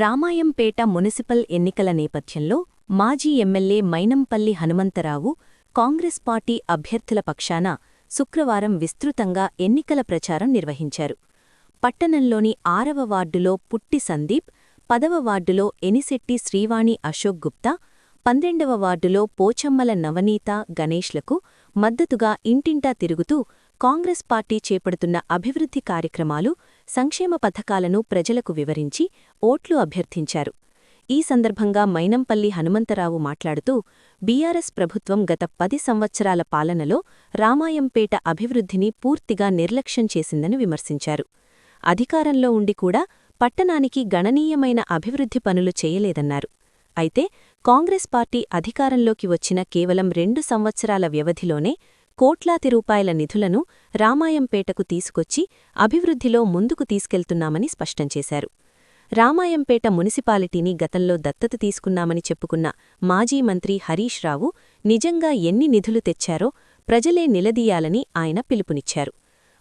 Ramayampet municipal ఎన్నికల నేపథ్యంలో మాజీ MLA Mynampally Hanumantharao Congress party అభ్యర్థుల పక్షాన శుక్రవారం విస్తృతంగా ఎన్నికల ప్రచారం నిర్వహించారు. పట్టణంలోని ఆరవ వార్డులో పుట్టి సందీప్ పదవ వార్డులో ఎనిశెట్టి శ్రీవాణి అశోక్ గుప్తా పన్నెండవ వార్డులో పోచమ్మల నవనీత గణేష్లకు మద్దతుగా ఇంటింటా తిరుగుతూ కాంగ్రెస్ పార్టీ చేపడుతున్న అభివృద్ధి కార్యక్రమాలు సంక్షేమ పథకాలను ప్రజలకు వివరించి ఓట్లు అభ్యర్థించారు. ఈ సందర్భంగా మైనంపల్లి హనుమంతరావు మాట్లాడుతూ బీఆర్ఎస్ ప్రభుత్వం గత పది సంవత్సరాల పాలనలో రామాయంపేట అభివృద్ధిని పూర్తిగా నిర్లక్ష్యం చేసిందని విమర్శించారు. అధికారంలో ఉండి కూడా పట్టణానికి గణనీయమైన అభివృద్ధి పనులు చేయలేదన్నారు. అయితే కాంగ్రెస్ పార్టీ అధికారంలోకి వచ్చిన కేవలం రెండు సంవత్సరాల వ్యవధిలోనే కోట్లాది రూపాయల నిధులను రామాయంపేటకు తీసుకొచ్చి అభివృద్ధిలో ముందుకు తీసుకెళ్తున్నామని స్పష్టం చేశారు. రామాయంపేట మున్సిపాలిటీని గతంలో దత్తత తీసుకున్నామని చెప్పుకున్న మాజీ మంత్రి హరీష్ రావు నిజంగా ఎన్ని నిధులు తెచ్చారో ప్రజలే నిలదీయాలని ఆయన పిలుపునిచ్చారు.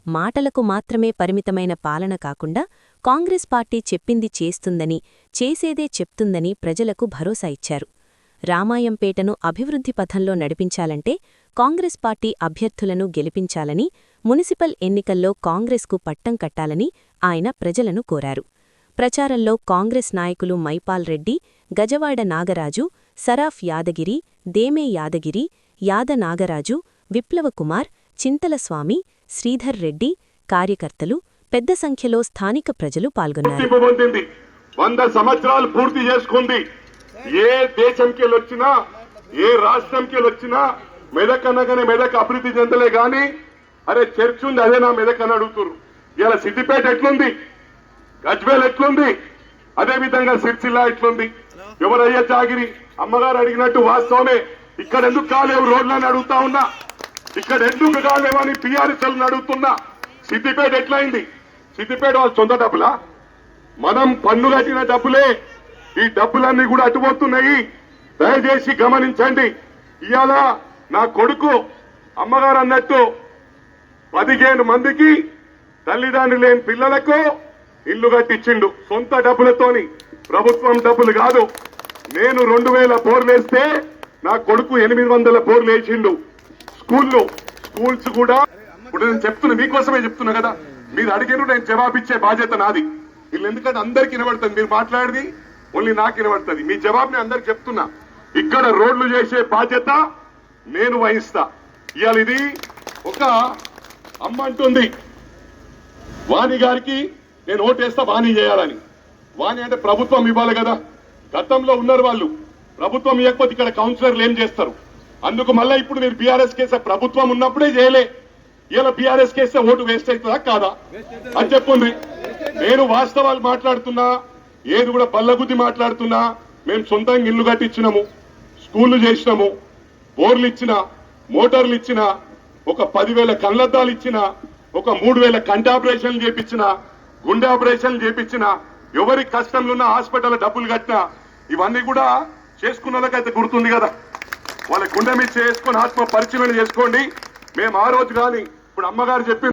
మాటలకు మాత్రమే పరిమితమైన పాలన కాకుండా కాంగ్రెస్ పార్టీ చెప్పింది చేస్తుందని చేసేదే చెప్తుందని ప్రజలకు భరోసా ఇచ్చారు. రామాయంపేటను అభివృద్ధి పథంలో నడిపించాలంటే కాంగ్రెస్ పార్టీ అభ్యర్థులను గెలిపించాలని మున్సిపల్ ఎన్నికల్లో కాంగ్రెస్కు పట్టం కట్టాలని ఆయన ప్రజలను కోరారు. ప్రచారంలో కాంగ్రెస్ నాయకులు మైపాల్ రెడ్డి గజవాడ నాగరాజు సరాఫ్ యాదగిరి దేమే యాదగిరి యాద నాగరాజు విప్లవకుమార్ చింతలస్వామి శ్రీధర్ రెడ్డి కార్యకర్తలు పెద్ద సంఖ్యలో స్థానిక ప్రజలు పాల్గొన్నారు. వంద సంవత్సరాలు పూర్తి చేసుకుంది. ఏ దేశంకి వచ్చినా ఏ రాష్ట్రంకి వచ్చినా మెదక్ అనగానే మెదక్ అభివృద్ధి చెందలే గాని అరే చర్చ్ ఉంది అదే నా మెదక్ అని అడుగుతురు ఇలా సిద్దిపేట ఎట్లుంది? గజ్వేల్ ఎట్లుంది? అదే విధంగా సిరిసిల్ల ఎట్లుంది? ఎవరయ్యా జాగిరి? అమ్మగారు అడిగినట్టు వాస్తవమే. ఇక్కడ ఎందుకు కాలేవు రోడ్లని అడుగుతా ఉన్నా? ఇక్కడ ఎందుకు కాలేవని పిఆర్ఎస్ అడుగుతున్నా? సిద్దిపేట ఎట్లయింది? సిద్దిపేట వాళ్ళ సొంత డబ్బులా? మనం పన్ను కట్టిన డబ్బులే. ఈ డబ్బులన్నీ కూడా అటుపోతున్నాయి దయచేసి గమనించండి. ఇవాళ నా కొడుకు అమ్మగారు అన్నట్టు పదిహేను మందికి తల్లిదండ్రులు లేని పిల్లలకు ఇల్లు కట్టించిండు. సొంత డబ్బులతోని ప్రభుత్వం డబ్బులు కాదు. నేను రెండు వేల బోర్లేస్తే నా కొడుకు ఎనిమిది వందల బోర్లు వేసిండు. స్కూల్లో స్కూల్స్ కూడా ఇప్పుడు నేను చెప్తున్నా మీకోసమే చెప్తున్నా కదా. మీరు అడిగిన నేను జవాబిచ్చే బాధ్యత నాది. వీళ్ళు ఎందుకంటే అందరికి వినబడుతుంది. మీరు మాట్లాడేది ఓన్లీ నాకు వినబడుతుంది. మీ జవాబు నేను అందరికి చెప్తున్నా. ఇక్కడ రోడ్లు చేసే బాధ్యత నేను వహిస్తా. ఇవాళ ఇది ఒక అమ్మ అంటుంది. వాణి గారికి నేను ఓటేస్తా వాణి చేయాలని. వాణి అంటే ప్రభుత్వం ఇవ్వాలి కదా. గతంలో ఉన్నారు వాళ్ళు. ప్రభుత్వం ఇవ్వకపోతే ఇక్కడ కౌన్సిలర్లు ఏం చేస్తారు? అందుకు మళ్ళీ ఇప్పుడు మీరు బీఆర్ఎస్ కేసే ప్రభుత్వం ఉన్నప్పుడే చేయలే. ఇలా బీఆర్ఎస్ కేస్తే ఓటు వేస్ట్ అవుతుందా కాదా? అని చెప్పుంది. నేను వాస్తవాలు మాట్లాడుతున్నా ఏది కూడా బల్లగుద్ది మాట్లాడుతున్నా. మేము సొంతంగా ఇల్లు కట్టించినాము స్కూళ్ళు చేసినాము బోర్లు ఇచ్చిన మోటార్లు ఇచ్చిన ఒక పదివేల కళ్ళద్దాలు ఇచ్చిన ఒక మూడు వేల కంటి ఆపరేషన్లు చేపించిన గుండె ఆపరేషన్లు చేపించిన ఎవరి కష్టంలో ఉన్న హాస్పిటల్ డబ్బులు కట్టినా ఇవన్నీ కూడా చేసుకున్న వాళ్ళకైతే గుర్తుంది కదా. వాళ్ళ గుండె మీద చేసుకుని ఆత్మ పరిచయం చేసుకోండి. మేము ఆ రోజు కానీ ఇప్పుడు అమ్మగారు చెప్పి